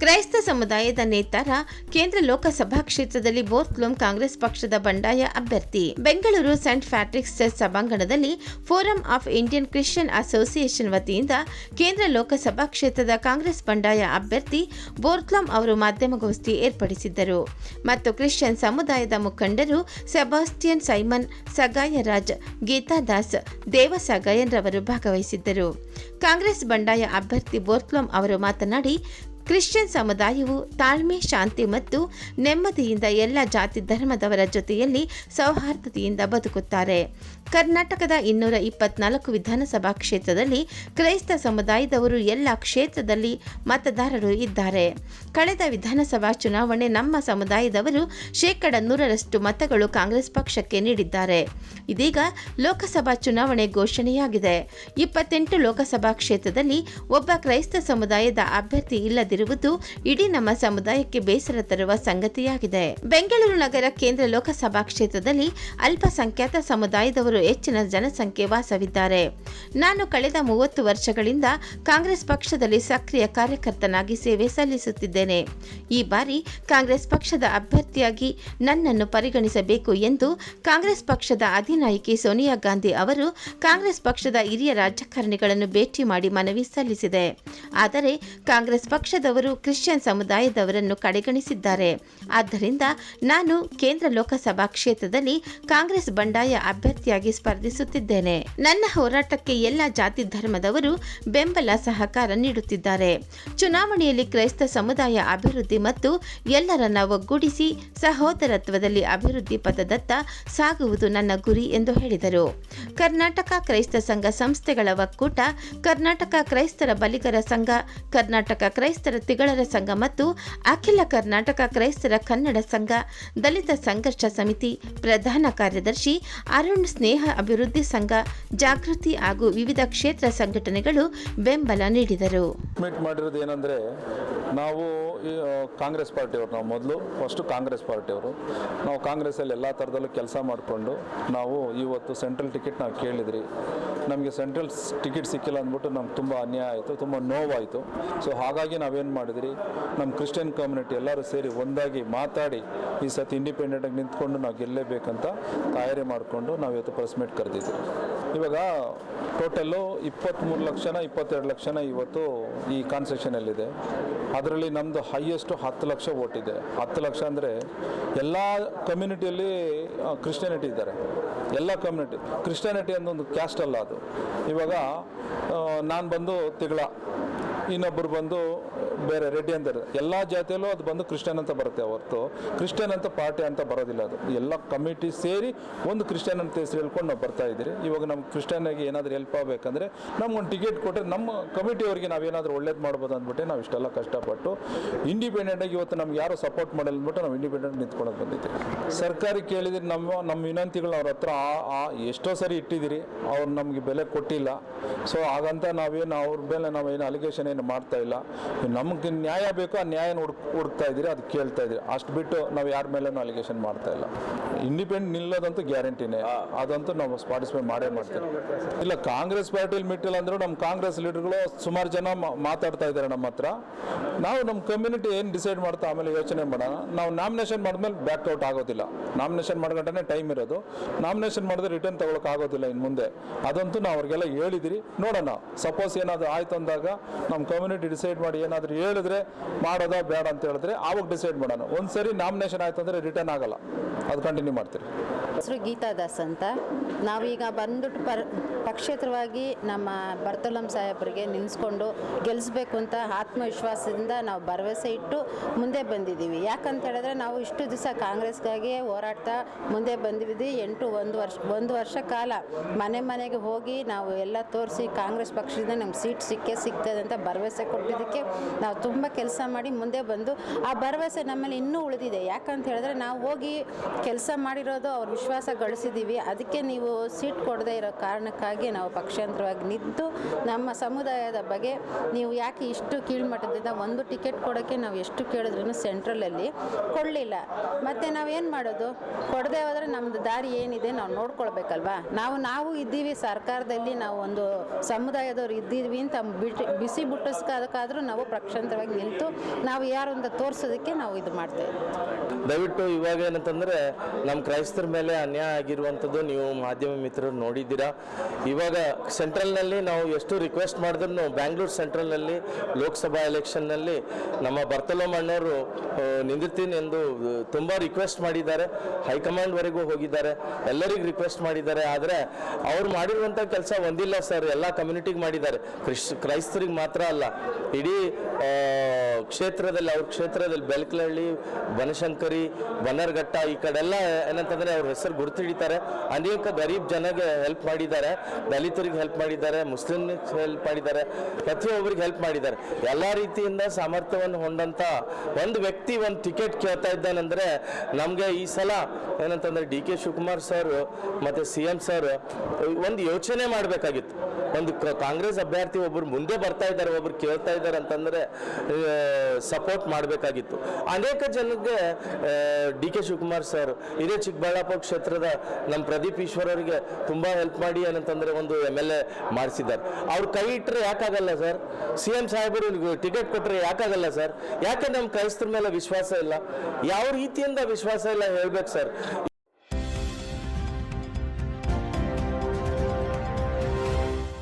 ಕ್ರೈಸ್ತ ಸಮುದಾಯದ ನೇತಾರ ಕೇಂದ್ರ ಲೋಕಸಭಾ ಕ್ಷೇತ್ರದಲ್ಲಿ ಬೋರ್ಕ್ಲೋಮ್ ಕಾಂಗ್ರೆಸ್ ಪಕ್ಷದ ಬಂಡಾಯ ಅಭ್ಯರ್ಥಿ. ಬೆಂಗಳೂರು ಸೆಂಟ್ ಪ್ಯಾಟ್ರಿಕ್ಸ್ ಚರ್ಚ್ ಸಭಾಂಗಣದಲ್ಲಿ forum of Indian Christian association ವತಿಯಿಂದ ಕೇಂದ್ರ ಲೋಕಸಭಾ ಕ್ಷೇತ್ರದ ಕಾಂಗ್ರೆಸ್ ಬಂಡಾಯ ಅಭ್ಯರ್ಥಿ ಬೋರ್ಕ್ಲೋಮ್ ಅವರು ಮಾಧ್ಯಮಗೋಷ್ಠಿ ಏರ್ಪಡಿಸಿದ್ದರು. ಮತ್ತು ಕ್ರಿಶ್ಚಿಯನ್ ಸಮುದಾಯದ ಮುಖಂಡರು ಸೆಬಾಸ್ಟಿಯನ್ ಸೈಮನ್ ಸಗಾಯರಾಜ್ ಗೀತಾದಾಸ್ ದೇವಸಗಾಯನ್ ರವರು ಭಾಗವಹಿಸಿದ್ದರು. ಕಾಂಗ್ರೆಸ್ ಬಂಡಾಯ ಅಭ್ಯರ್ಥಿ ಬೋರ್ಕ್ಲೋಮ್ ಅವರು ಮಾತನಾಡಿ ಕ್ರಿಶ್ಚಿಯನ್ ಸಮುದಾಯವು ತಾಳ್ಮೆ, ಶಾಂತಿ ಮತ್ತು ನೆಮ್ಮದಿಯಿಂದ ಎಲ್ಲ ಜಾತಿ ಧರ್ಮದವರ ಜೊತೆಯಲ್ಲಿ ಸೌಹಾರ್ದತೆಯಿಂದ ಬದುಕುತ್ತಾರೆ. ಕರ್ನಾಟಕದ ಇನ್ನೂರ ಇಪ್ಪತ್ನಾಲ್ಕು ವಿಧಾನಸಭಾ ಕ್ಷೇತ್ರದಲ್ಲಿ ಕ್ರೈಸ್ತ ಸಮುದಾಯದವರು ಎಲ್ಲ ಕ್ಷೇತ್ರದಲ್ಲಿ ಮತದಾರರು ಇದ್ದಾರೆ. ಕಳೆದ ವಿಧಾನಸಭಾ ಚುನಾವಣೆ ನಮ್ಮ ಸಮುದಾಯದವರು ಶೇಕಡ ನೂರರಷ್ಟು ಮತಗಳು ಕಾಂಗ್ರೆಸ್ ಪಕ್ಷಕ್ಕೆ ನೀಡಿದ್ದಾರೆ. ಇದೀಗ ಲೋಕಸಭಾ ಚುನಾವಣೆ ಘೋಷಣೆಯಾಗಿದೆ. ಇಪ್ಪತ್ತೆಂಟು ಲೋಕಸಭಾ ಕ್ಷೇತ್ರದಲ್ಲಿ ಒಬ್ಬ ಕ್ರೈಸ್ತ ಸಮುದಾಯದ ಅಭ್ಯರ್ಥಿ ಇಲ್ಲದಿರುವುದು ಇಡೀ ನಮ್ಮ ಸಮುದಾಯಕ್ಕೆ ಬೇಸರ ತರುವ ಸಂಗತಿಯಾಗಿದೆ. ಬೆಂಗಳೂರು ನಗರ ಕೇಂದ್ರ ಲೋಕಸಭಾ ಕ್ಷೇತ್ರದಲ್ಲಿ ಅಲ್ಪಸಂಖ್ಯಾತ ಸಮುದಾಯದವರು ಹೆಚ್ಚಿನ ಜನಸಂಖ್ಯೆ ವಾಸವಿದ್ದಾರೆ. ನಾನು ಕಳೆದ ಮೂವತ್ತು ವರ್ಷಗಳಿಂದ ಕಾಂಗ್ರೆಸ್ ಪಕ್ಷದಲ್ಲಿ ಸಕ್ರಿಯ ಕಾರ್ಯಕರ್ತನಾಗಿ ಸೇವೆ ಸಲ್ಲಿಸುತ್ತಿದ್ದೇನೆ. ಈ ಬಾರಿ ಕಾಂಗ್ರೆಸ್ ಪಕ್ಷದ ಅಭ್ಯರ್ಥಿಯಾಗಿ ನನ್ನನ್ನು ಪರಿಗಣಿಸಬೇಕು ಎಂದು ಕಾಂಗ್ರೆಸ್ ಪಕ್ಷದ ಅಧಿನಾಯಕಿ ಸೋನಿಯಾ ಗಾಂಧಿ ಅವರು ಕಾಂಗ್ರೆಸ್ ಪಕ್ಷದ ಹಿರಿಯ ರಾಜಕಾರಣಿಗಳನ್ನು ಭೇಟಿ ಮಾಡಿ ಮನವಿ ಸಲ್ಲಿಸಿದೆ. ಆದರೆ ಕಾಂಗ್ರೆಸ್ ಪಕ್ಷದವರು ಕ್ರಿಶ್ಚಿಯನ್ ಸಮುದಾಯದವರನ್ನು ಕಡೆಗಣಿಸಿದ್ದಾರೆ. ಆದ್ದರಿಂದ ನಾನು ಕೇಂದ್ರ ಲೋಕಸಭಾ ಕ್ಷೇತ್ರದಲ್ಲಿ ಕಾಂಗ್ರೆಸ್ ಬಂಡಾಯ ಅಭ್ಯರ್ಥಿಯಾಗಿ ಸ್ಪರ್ಧಿಸುತ್ತಿದ್ದೇನೆ. ನನ್ನ ಹೋರಾಟಕ್ಕೆ ಎಲ್ಲ ಜಾತಿ ಧರ್ಮದವರು ಬೆಂಬಲ ಸಹಕಾರ ನೀಡುತ್ತಿದ್ದಾರೆ. ಚುನಾವಣೆಯಲ್ಲಿ ಕ್ರೈಸ್ತ ಸಮುದಾಯ ಅಭಿವೃದ್ಧಿ ಮತ್ತು ಎಲ್ಲರನ್ನ ಒಗ್ಗೂಡಿಸಿ ಸಹೋದರತ್ವದಲ್ಲಿ ಅಭಿವೃದ್ಧಿ ಪಥದತ್ತ ಸಾಗುವುದು ನನ್ನ ಗುರಿ ಎಂದು ಹೇಳಿದರು. ಕರ್ನಾಟಕ ಕ್ರೈಸ್ತ ಸಂಘ ಸಂಸ್ಥೆಗಳ ಒಕ್ಕೂಟ, ಕರ್ನಾಟಕ ಕ್ರೈಸ್ತರ ಬಲಿಗರ ಸಂಘ, ಕರ್ನಾಟಕ ಕ್ರೈಸ್ತರ ತಿಗಳರ ಸಂಘ ಮತ್ತು ಅಖಿಲ ಕರ್ನಾಟಕ ಕ್ರೈಸ್ತರ ಕನ್ನಡ ಸಂಘ, ದಲಿತ ಸಂಘರ್ಷ ಸಮಿತಿ, ಪ್ರಧಾನ ಕಾರ್ಯದರ್ಶಿ, ಅರುಣ್ ಸ್ನೇಹ ಅಭಿವೃದ್ಧಿ ಸಂಘ, ಜಾಗೃತಿ ಹಾಗೂ ವಿವಿಧ ಕ್ಷೇತ್ರ ಸಂಘಟನೆಗಳು ಬೆಂಬಲ ನೀಡಿದರು. ಏನಂದ್ರೆ, ನಾವು ಕಾಂಗ್ರೆಸ್ ಪಾರ್ಟಿಯವರು, ನಾವು ಮೊದಲು ಫಸ್ಟು ಕಾಂಗ್ರೆಸ್ ಪಾರ್ಟಿಯವರು. ನಾವು ಕಾಂಗ್ರೆಸ್ಸಲ್ಲಿ ಎಲ್ಲ ಥರದಲ್ಲೂ ಕೆಲಸ ಮಾಡಿಕೊಂಡು, ನಾವು ಇವತ್ತು ಸೆಂಟ್ರಲ್ ಟಿಕೆಟ್ ನಾವು ಕೇಳಿದ್ರಿ. ನಮಗೆ ಸೆಂಟ್ರಲ್ ಟಿಕೆಟ್ ಸಿಕ್ಕಿಲ್ಲ ಅಂದ್ಬಿಟ್ಟು ನಮ್ಗೆ ತುಂಬ ಅನ್ಯಾಯ ಆಯಿತು, ತುಂಬ ನೋವಾಯಿತು. ಸೊ ಹಾಗಾಗಿ ನಾವೇನು ಮಾಡಿದ್ರಿ? ನಮ್ಮ ಕ್ರಿಶ್ಚಿಯನ್ ಕಮ್ಯುನಿಟಿ ಎಲ್ಲರೂ ಸೇರಿ ಒಂದಾಗಿ ಮಾತಾಡಿ ಈ ಸತಿ ಇಂಡಿಪೆಂಡೆಂಟಾಗಿ ನಿಂತ್ಕೊಂಡು ನಾವು ಗೆಲ್ಲೇಬೇಕಂತ ತಯಾರಿ ಮಾಡಿಕೊಂಡು ನಾವು ಇವತ್ತು ಪ್ರೆಸ್ ಮೀಟ್ ಕರೆದಿದ್ವಿ. ಇವಾಗ ಟೋಟಲ್ಲು ಇಪ್ಪತ್ತ್ಮೂರು ಲಕ್ಷನ, ಇಪ್ಪತ್ತೆರಡು ಲಕ್ಷನ ಇವತ್ತು ಈ ಕಾನ್ಸೆಷನಲ್ಲಿದೆ ಅದರಲ್ಲಿ ನಮ್ಮದು ಹೈಯೆಸ್ಟು ಹತ್ತು ಲಕ್ಷ ಓಟ್ ಇದೆ. ಹತ್ತು ಲಕ್ಷ ಅಂದರೆ ಎಲ್ಲ ಕಮ್ಯುನಿಟಿಯಲ್ಲಿ ಕ್ರಿಶ್ಚಿಯಾನಿಟಿ ಇದ್ದಾರೆ. ಎಲ್ಲ ಕಮ್ಯುನಿಟಿ ಕ್ರಿಶ್ಚಿಯಾನಿಟಿ ಅನ್ನೊಂದು ಕ್ಯಾಸ್ಟ್ ಅಲ್ಲ ಅದು. ಇವಾಗ ನಾನು ಬಂದು ತಿಗಳ. ಇನ್ನೊಬ್ಬರು ಬಂದು, ಬೇರೆ ರೆಡ್ಡಿ ಅಂತಾರೆ, ಎಲ್ಲ ಜಾತಿಯಲ್ಲೂ ಅದು ಬಂದು ಕ್ರಿಶ್ಚಿಯನ್ ಅಂತ ಬರುತ್ತೆ ಹೊರತು. ಕ್ರಿಶ್ಚಿಯನ್ ಅಂತ ಪಾರ್ಟಿ ಅಂತ ಬರೋದಿಲ್ಲ ಅದು. ಎಲ್ಲ ಕಮಿಟಿ ಸೇರಿ ಒಂದು ಕ್ರಿಶ್ಚಿಯನ್ ಅಂತ ಹೆಸರು ಹೇಳ್ಕೊಂಡು ನಾವು ಬರ್ತಾ ಇದ್ದೀರಿ. ಇವಾಗ ನಮ್ಮ ಕ್ರಿಶ್ಚಿಯನ್ಗೆ ಏನಾದರೂ ಹೆಲ್ಪ್ ಆಗಬೇಕಂದ್ರೆ ನಮ್ಗೊಂದು ಟಿಕೆಟ್ ಕೊಟ್ಟರೆ ನಮ್ಮ ಕಮಿಟಿಯವರಿಗೆ ನಾವೇನಾದರೂ ಒಳ್ಳೇದು ಮಾಡ್ಬೋದು ಅಂದ್ಬಿಟ್ಟು ನಾವು ಇಷ್ಟೆಲ್ಲ ಕಷ್ಟಪಟ್ಟು ಇಂಡಿಪೆಂಡೆಂಟಾಗಿ ಇವತ್ತು ನಮ್ಗೆ ಯಾರು ಸಪೋರ್ಟ್ ಮಾಡಲ್ಲ ಅಂದ್ಬಿಟ್ಟು ನಾವು ಇಂಡಿಪೆಂಡೆಂಟ್ ನಿಂತ್ಕೊಂಡು ಬಂದಿದ್ದೀವಿ. ಸರ್ಕಾರಿ ಕೇಳಿದ್ರೆ ನಮ್ಮ ನಮ್ಮ ವಿನಂತಿಗಳು ಅವ್ರ ಹತ್ರ ಎಷ್ಟೋ ಸರಿ ಇಟ್ಟಿದ್ದೀರಿ. ಅವ್ರು ನಮಗೆ ಬೆಲೆ ಕೊಟ್ಟಿಲ್ಲ. ಸೊ ಹಾಗಂತ ನಾವೇನು ಅವ್ರ ಮೇಲೆ ನಾವೇನು ಅಲಿಗೇಷನ್ ಏನು ಮಾಡ್ತಾ ಇಲ್ಲ. ನಮಗೆ ನ್ಯಾಯ ಬೇಕು ಆ ನ್ಯಾಯನ ಹುಡುಕ್ ಹುಡುಕ್ತಾ ಇದ್ದೀರಿ ಅದು ಕೇಳ್ತಾ ಇದ್ದೀರಿ. ಅಷ್ಟು ಬಿಟ್ಟು ನಾವು ಯಾರ ಮೇಲೇನೂ ಅಲಿಗೇಷನ್ ಮಾಡ್ತಾ ಇಲ್ಲ. ಇಂಡಿಪೆಂಡೆಂಟ್ ನಿಲ್ಲೋದಂತೂ ಗ್ಯಾರಂಟಿನೇ ಅದಂತೂ ನಾವು ಪಾರ್ಟಿಸಿಪೇಟ್ ಮಾಡೇ ಮಾಡ್ತೀವಿ. ಇಲ್ಲ ಕಾಂಗ್ರೆಸ್ ಪಾರ್ಟಿಲಿ ಮಿಟ್ಟಿಲ್ಲ ಅಂದರೂ ನಮ್ಮ ಕಾಂಗ್ರೆಸ್ ಲೀಡರ್ಗಳು ಸುಮಾರು ಜನ ಮಾತಾಡ್ತಾ ಇದ್ದಾರೆ ನಮ್ಮ ಹತ್ರ. ನಾವು ನಮ್ಮ ಕಮ್ಯುನಿಟಿ ಏನು ಡಿಸೈಡ್ ಮಾಡ್ತಾ ಆಮೇಲೆ ಯೋಚನೆ ಮಾಡೋಣ. ನಾವು ನಾಮಿನೇಷನ್ ಮಾಡಿದ್ಮೇಲೆ ಬ್ಯಾಕ್ಔಟ್ ಆಗೋದಿಲ್ಲ. ನಾಮಿನೇಷನ್ ಮಾಡ್ಕೊಂಡೇ ಟೈಮ್ ಇರೋದು. ನಾಮಿನೇಷನ್ ಮಾಡಿದ್ರೆ ರಿಟರ್ನ್ ತಗೊಳಕ್ ಆಗೋದಿಲ್ಲ ಇನ್ನು ಮುಂದೆ. ಅದಂತೂ ನಾವು ಅವ್ರಿಗೆಲ್ಲ ಹೇಳಿದಿರಿ. ನೋಡೋಣ. ಸಪೋಸ್ ಏನಾದರೂ ಆಯ್ತು ಅಂದಾಗ ನಮ್ಮ ಕಮ್ಯುನಿಟಿ ಡಿಸೈಡ್ ಮಾಡಿ ಏನಾದರೂ ಹೇಳಿದ್ರೆ ಮಾಡೋದಾ ಬೇಡ ಅಂತ ಹೇಳಿದ್ರೆ ಆವಾಗ ಡಿಸೈಡ್ ಮಾಡೋಣ. ಒಂದ್ಸರಿ ನಾಮಿನೇಷನ್ ಆಯ್ತು ಅಂದರೆ ರಿಟರ್ನ್ ಆಗಲ್ಲ. ಅದು ಕಂಟಿನ್ಯೂ ಮಾಡ್ತೀರಿ. ಹೆಸರು ಗೀತಾದಾಸ್ ಅಂತ. ನಾವೀಗ ಬಂದ್ಬಿಟ್ಟು ಪರ್, ಪಕ್ಷೇತರವಾಗಿ ನಮ್ಮ ಬರ್ತಲಂ ಸಾಹೇಬರಿಗೆ ನಿಲ್ಲಿಸ್ಕೊಂಡು ಗೆಲ್ಲಿಸ್ಬೇಕು ಅಂತ ಆತ್ಮವಿಶ್ವಾಸದಿಂದ ನಾವು ಭರವಸೆ ಇಟ್ಟು ಮುಂದೆ ಬಂದಿದ್ದೀವಿ. ಯಾಕಂತ ಹೇಳಿದ್ರೆ ನಾವು ಇಷ್ಟು ದಿವಸ ಕಾಂಗ್ರೆಸ್ಗಾಗಿ ಹೋರಾಡ್ತಾ ಮುಂದೆ ಬಂದಿದ್ದೀವಿ. ಎಂಟು, ಒಂದು ವರ್ಷ ಒಂದು ವರ್ಷ ಕಾಲ ಮನೆ ಮನೆಗೆ ಹೋಗಿ ನಾವು ಎಲ್ಲ ತೋರಿಸಿ ಕಾಂಗ್ರೆಸ್ ಪಕ್ಷದಿಂದ ನಮ್ಗೆ ಸೀಟ್ ಸಿಕ್ಕೇ ಸಿಗ್ತದೆ ಅಂತ ಭರವಸೆ ಕೊಟ್ಟಿದ್ದಕ್ಕೆ ನಾವು ತುಂಬ ಕೆಲಸ ಮಾಡಿ ಮುಂದೆ ಬಂದು ಆ ಭರವಸೆ ನಮ್ಮಲ್ಲಿ ಇನ್ನೂ ಉಳಿದಿದೆ. ಯಾಕಂತ ಹೇಳಿದ್ರೆ ನಾವು ಹೋಗಿ ಕೆಲಸ ಮಾಡಿರೋದು ಅವ್ರ ವಿಶ್ವಾಸ ವಿಶ್ವಾಸ ಗಳಿಸಿದ್ದೀವಿ. ಅದಕ್ಕೆ ನೀವು ಸೀಟ್ ಕೊಡದೇ ಇರೋ ಕಾರಣಕ್ಕಾಗಿ ನಾವು ಪಕ್ಷಾಂತರವಾಗಿ ನಿಂತು ನಮ್ಮ ಸಮುದಾಯದ ಬಗ್ಗೆ ನೀವು ಯಾಕೆ ಇಷ್ಟು ಕೀಳ್ಮಟ್ಟದಿಂದ ಒಂದು ಟಿಕೆಟ್ ಕೊಡೋಕ್ಕೆ ನಾವು ಎಷ್ಟು ಕೇಳಿದ್ರು ಸೆಂಟ್ರಲಲ್ಲಿ ಕೊಡಲಿಲ್ಲ. ಮತ್ತು ನಾವೇನು ಮಾಡೋದು? ಕೊಡದೆ ಹೋದರೆ ನಮ್ಮದು ದಾರಿ ಏನಿದೆ ನಾವು ನೋಡ್ಕೊಳ್ಬೇಕಲ್ವಾ? ನಾವು ನಾವು ಇದ್ದೀವಿ ಸರ್ಕಾರದಲ್ಲಿ, ನಾವು ಒಂದು ಸಮುದಾಯದವ್ರು ಇದ್ದೀವಿ ಅಂತ ಬಿಟ್ಟು ಬಿಸಿ ಬುಟ್ಟಿಸ್ಕೋದಕ್ಕಾದ್ರೂ ನಾವು ಪಕ್ಷಾಂತರವಾಗಿ ನಿಂತು ನಾವು ಯಾರು ಅಂತ ತೋರಿಸೋದಕ್ಕೆ ನಾವು ಇದು ಮಾಡ್ತೇವೆ ದಯವಿಟ್ಟು ಇವಾಗ ಏನಂತಂದರೆ, ನಮ್ಮ ಕ್ರೈಸ್ತರ ಮೇಲೆ ಅನ್ಯಾಯ ಆಗಿರುವಂಥದ್ದು ನೀವು ಮಾಧ್ಯಮ ಮಿತ್ರರು ನೋಡಿದ್ದೀರಾ. ಇವಾಗ ಸೆಂಟ್ರಲ್ನಲ್ಲಿ ನಾವು ಎಷ್ಟು ರಿಕ್ವೆಸ್ಟ್ ಮಾಡಿದ್ರು ಬ್ಯಾಂಗ್ಳೂರು ಸೆಂಟ್ರಲ್ನಲ್ಲಿ ಲೋಕಸಭಾ ಎಲೆಕ್ಷನ್ನಲ್ಲಿ ನಮ್ಮ ಬರ್ತಲೋಮ್ ಅಣ್ಣವರು ಆ, ನಿಂದಿರ್ತೀನಿ ಎಂದು ತುಂಬ ರಿಕ್ವೆಸ್ಟ್ ಮಾಡಿದ್ದಾರೆ. ಹೈಕಮಾಂಡ್ವರೆಗೂ ಹೋಗಿದ್ದಾರೆ. ಎಲ್ಲರಿಗೂ ರಿಕ್ವೆಸ್ಟ್ ಮಾಡಿದ್ದಾರೆ. ಆದರೆ ಅವ್ರು ಮಾಡಿರುವಂಥ ಕೆಲಸ ಒಂದಿಲ್ಲ ಸರ್. ಎಲ್ಲ ಕಮ್ಯುನಿಟಿಗೆ ಮಾಡಿದ್ದಾರೆ. ಕ್ರಿಶ್ ಕ್ರೈಸ್ತರಿಗೆ ಮಾತ್ರ ಅಲ್ಲ. ಇಡೀ ಕ್ಷೇತ್ರದಲ್ಲಿ ಅವ್ರ ಕ್ಷೇತ್ರದಲ್ಲಿ ಬೆಲ್ಕಲಹಳ್ಳಿ ಬನಶಂಕರಿ ಬನ್ನರ್ಘಟ್ಟ ಈ ಕಡೆಲ್ಲ ಏನಂತಂದ್ರೆ ಅವ್ರ ಹೆಸರು ಗುರುತಿಡಿತಾರೆ ಅನೇಕ ಗರೀಬ್ ಜನಗೆ ಹೆಲ್ಪ್ ಮಾಡಿದ್ದಾರೆ. ದಲಿತರಿಗೆ ಹೆಲ್ಪ್ ಮಾಡಿದ್ದಾರೆ. ಮುಸ್ಲಿಮ್ ಹೆಲ್ಪ್ ಮಾಡಿದ್ದಾರೆ. ಪ್ರತಿಯೊಬ್ಬರಿಗೆ ಹೆಲ್ಪ್ ಮಾಡಿದ್ದಾರೆ. ಎಲ್ಲ ರೀತಿಯಿಂದ ಸಾಮರ್ಥ್ಯವನ್ನು ಹೊಂದಂತ ಒಂದು ವ್ಯಕ್ತಿ ಒಂದು ಟಿಕೆಟ್ ಕೇಳ್ತಾ ಇದ್ದಾನಂದ್ರೆ ನಮಗೆ ಈ ಸಲ ಏನಂತಂದ್ರೆ ಡಿ ಕೆ ಶಿವಕುಮಾರ್ ಸರ್ ಮತ್ತೆ ಸಿ ಎಂ ಸರ್ ಒಂದು ಯೋಚನೆ ಮಾಡಬೇಕಾಗಿತ್ತು. ಒಂದು ಕಾಂಗ್ರೆಸ್ ಅಭ್ಯರ್ಥಿ ಒಬ್ಬರು ಮುಂದೆ ಬರ್ತಾ ಇದ್ದಾರೆ, ಒಬ್ರು ಕೇಳ್ತಾ ಇದ್ದಾರೆ ಅಂತಂದ್ರೆ ಸಪೋರ್ಟ್ ಮಾಡಬೇಕಾಗಿತ್ತು. ಅನೇಕ ಜನಕ್ಕೆ ಡಿ ಕೆ ಶಿವಕುಮಾರ್ ಸರ್ ಇದೇ ಚಿಕ್ಕಬಳ್ಳಾಪುರ ಕ್ಷೇತ್ರದ ನಮ್ಮ ಪ್ರದೀಪ್ ಈಶ್ವರ್ ಅವರಿಗೆ ತುಂಬಾ ಹೆಲ್ಪ್ ಮಾಡಿ ಏನಂತಂದ್ರೆ ಒಂದು ಎಂ ಎಲ್ ಎ ಮಾಡಿಸಿದ್ದಾರೆ. ಅವ್ರು ಕೈ ಇಟ್ಟರೆ ಯಾಕಾಗಲ್ಲ ಸರ್? ಸಿ ಎಂ ಸಾಹೇಬರು ಟಿಕೆಟ್ ಕೊಟ್ಟರೆ ಯಾಕಾಗಲ್ಲ ಸರ್? ಯಾಕೆ ನಮ್ಮ ಕ್ರೈಸ್ತರ ಮೇಲೆ ವಿಶ್ವಾಸ ಇಲ್ಲ? ಯಾವ ರೀತಿಯಿಂದ ವಿಶ್ವಾಸ ಇಲ್ಲ ಹೇಳ್ಬೇಕು ಸರ್?